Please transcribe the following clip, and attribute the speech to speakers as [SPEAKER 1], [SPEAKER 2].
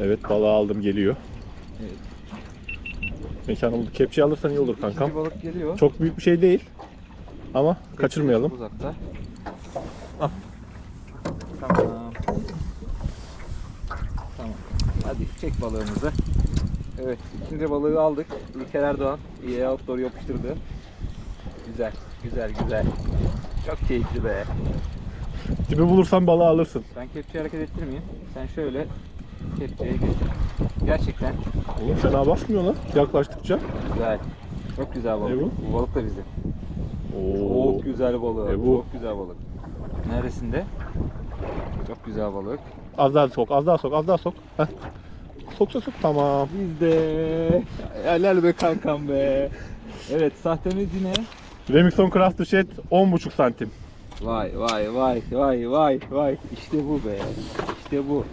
[SPEAKER 1] Evet balığı aldım geliyor.
[SPEAKER 2] Evet.
[SPEAKER 1] Mekan oldu. Kepçe alırsan iyi olur kankam.
[SPEAKER 2] İkinci balık geliyor.
[SPEAKER 1] Çok büyük bir şey değil. Ama kaçırmayalım.
[SPEAKER 2] Çok Uzakta.
[SPEAKER 1] Al.
[SPEAKER 2] Tamam. Tamam. Hadi çek balığımızı. Evet ikinci balığı aldık. İlker Erdoğan iyi outdoor yapıştırdı. Güzel, güzel, güzel. Çok keyifli be.
[SPEAKER 1] Dibi bulursan balığı alırsın.
[SPEAKER 2] Ben kepçeyi hareket ettirmeyeyim. Sen şöyle kepçeye geç. Gerçekten
[SPEAKER 1] Oğlum fena basmıyor lan yaklaştıkça.
[SPEAKER 2] güzel. Çok güzel balık.
[SPEAKER 1] Ne bu?
[SPEAKER 2] Balık da bizim.
[SPEAKER 1] Oo.
[SPEAKER 2] Çok güzel balık.
[SPEAKER 1] E bu?
[SPEAKER 2] Çok güzel balık. Neresinde? Çok güzel balık.
[SPEAKER 1] Az daha sok, az daha sok, az daha sok. Heh. Sok sok sok tamam.
[SPEAKER 2] Bizde. Helal be kankam be. Evet sahtemiz yine.
[SPEAKER 1] Remington Crafter Shed 10.5 santim.
[SPEAKER 2] Vay vay vay vay vay vay. İşte bu be. İşte bu.